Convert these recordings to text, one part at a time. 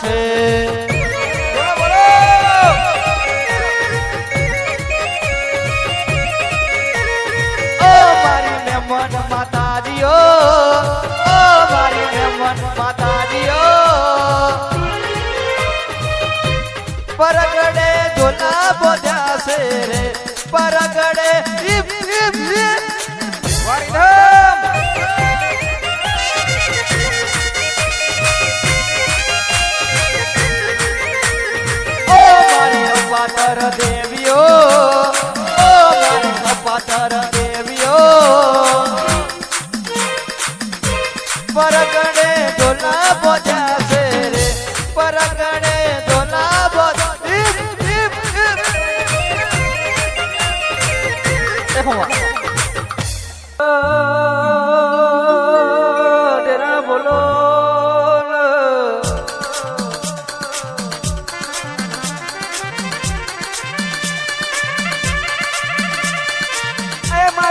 છે. મન માતાજીઓ ઓ મારી મન માતાજીઓ. પરગડે ઝોલા બોલ્યા છે રે પરગડે ઇપ ઇપ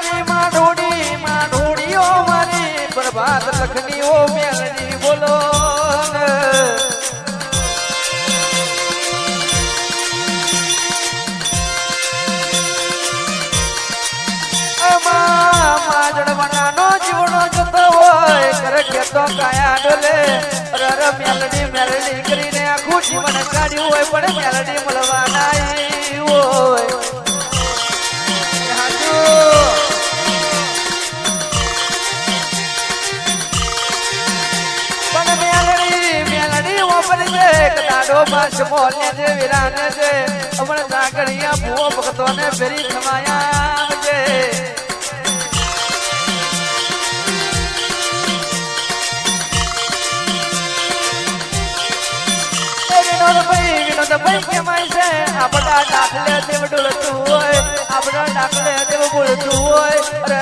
મારી માં ઢોડી માં મારી, પ્રભાત લખની ઓ મેલડી બોલો ખેતો કાયા ડોલે. રર મેલડી મેલડી કરીને આખું જીવન કાઢ્યું હોય, પણ મેલડી મળવા નાઈ કદાડો માસ મોલને જે વિરાને છે હમણાં સાગરિયા ભૂવો ફેરી એ વિનોદભાઈ વિનોદભાઈ કહેવાય છે? આપણા દાખલે દેવ હોય, આપણા દાખલે દેવ બોલતું હોય. અરે